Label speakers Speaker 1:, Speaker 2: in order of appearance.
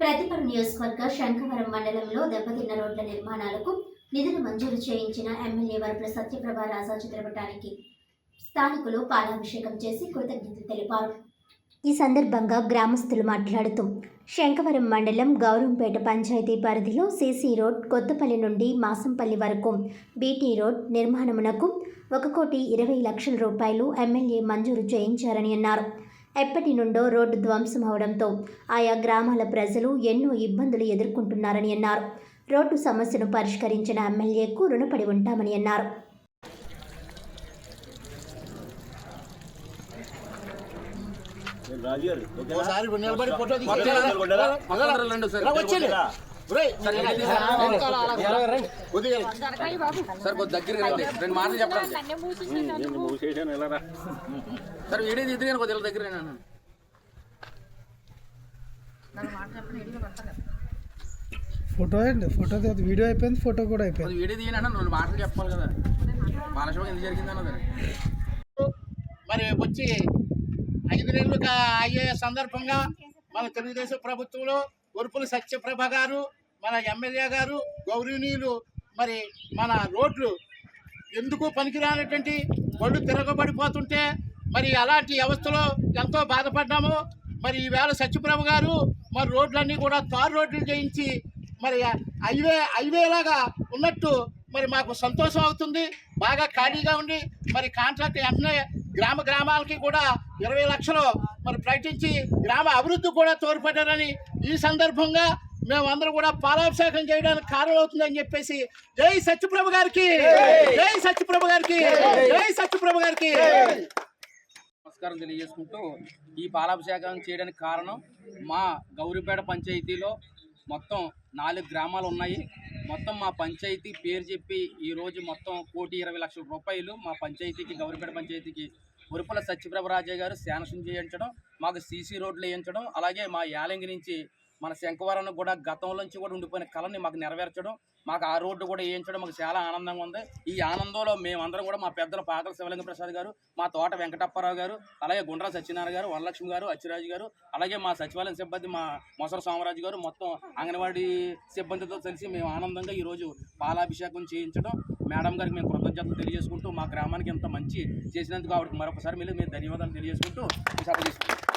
Speaker 1: ప్రతిపర నియోజకవర్గ శంఖవరం మండలంలో దెబ్బతిన్న రోడ్ల నిర్మాణాలకు నిధులు మంజూరు చేయించిన ఎమ్మెల్యే వరపుల సత్యప్రభ రాజా చిత్రపటానికి స్థానికులు పాలాభిషేకం చేసి కృతజ్ఞతలు తెలిపారు. ఈ సందర్భంగా గ్రామస్తులు మాట్లాడుతూ శంఖవరం మండలం గౌరంపేట పంచాయతీ పరిధిలో సీసీ రోడ్ కొత్తపల్లి నుండి మాసంపల్లి వరకు బీటీ రోడ్ నిర్మాణమునకు ఒక కోటి ఇరవై లక్షల రూపాయలు ఎమ్మెల్యే మంజూరు చేయించారని అన్నారు. ఎప్పటి నుండో రోడ్డు ధ్వంసం అవడంతో ఆయా గ్రామాల ప్రజలు ఎన్నో ఇబ్బందులు ఎదుర్కొంటున్నారని అన్నారు. రోడ్డు సమస్యను పరిష్కరించిన ఎమ్మెల్యేకు రుణపడి ఉంటామని అన్నారు.
Speaker 2: ఒకసారి
Speaker 3: సార్ కొద్ది దగ్గరికి రండి. రెండు మాటలు చెప్పండి. సార్ వీడియో తీద్దు కొద్దిగా దగ్గర.
Speaker 4: ఫోటో అండి ఫోటో తీయద్దు. వీడియో అయిపోయింది ఫోటో కూడా అయిపోయింది.
Speaker 3: కొద్ది వీడియో తీయనన్నా రెండు మాటలు చెప్పాలి కదా. బాలశివ ఎందుకు జరిగింది అన్నది.
Speaker 2: మరి వచ్చి ఐదు నెలలు అయ్యే సందర్భంగా మన తెలుగుదేశం ప్రభుత్వంలో ఉరుపుల సత్యప్రభ గారు మన ఎమ్మెల్యే గారు గౌరవనీయులు మరి మన రోడ్లు ఎందుకు పనికిరానటువంటి ఒళ్ళు తిరగబడిపోతుంటే మరి అలాంటి వ్యవస్థలో ఎంతో బాధపడ్డాము మరి ఈవేళ సత్యప్రభ గారు మరి రోడ్లన్నీ కూడా తారు రోడ్లు చేయించి మరి హైవే హైవే లాగా ఉన్నట్టు మరి మాకు సంతోషం అవుతుంది బాగా ఖాళీగా ఉండి మరి కాంట్రాక్ట్ వెంటనే గ్రామ గ్రామాలకి కూడా ఇరవై లక్షలు మరి ప్రకటించి గ్రామ అభివృద్ధి కూడా తోడ్పడ్డారని ఈ సందర్భంగా మేమందరం కూడా పాలాభిషేకం చేయడానికి కారణం అవుతుందని చెప్పేసి జై సత్యప్రభ గారికి జై! సత్యప్రభ గారికి జై! సత్యప్రభ గారికి.
Speaker 3: నమస్కారం తెలియజేసుకుంటూ ఈ పాలాభిషేకం చేయడానికి కారణం మా గౌరిపేట పంచాయతీలో మొత్తం నాలుగు గ్రామాలు ఉన్నాయి. మొత్తం మా పంచాయతీ పేరు చెప్పి ఈరోజు మొత్తం కోటి ఇరవై లక్షల రూపాయలు మా పంచాయతీకి గౌరిపేట పంచాయతీకి ఉరుపుల సత్యప్రభరాజయ్య గారు శాంక్షన్ చేయించడం మాకు సీసీ రోడ్లు వేయించడం అలాగే మా యాలంగి నుంచి మన శంకవరం కూడా గతంలో నుంచి కూడా ఉండిపోయిన కళని మాకు నెరవేర్చడం మాకు ఆ రోడ్డు కూడా వేయించడం మాకు చాలా ఆనందంగా ఉంది. ఈ ఆనందంలో మేమందరం కూడా మా పెద్దలు పాకల శివలింగ ప్రసాద్ గారు మా తోట వెంకటప్పారావు గారు అలాగే గుండ్రా సత్యనారాయణ గారు వరలక్ష్మి గారు అచ్చిరాజు గారు అలాగే మా సచివాలయం సిబ్బంది మా మొసర సోమరాజు గారు మొత్తం అంగన్వాడీ సిబ్బందితో కలిసి మేము ఆనందంగా ఈరోజు పాలాభిషేకం చేయించడం. మేడం గారికి మేము కృతజ్ఞతలు తెలియజేసుకుంటూ మా గ్రామానికి ఇంత మంచి చేసినందుకు ఆవిడకి మరొకసారి మీరు మేము ధన్యవాదాలు తెలియజేసుకుంటూ సభ తీసుకుంటాం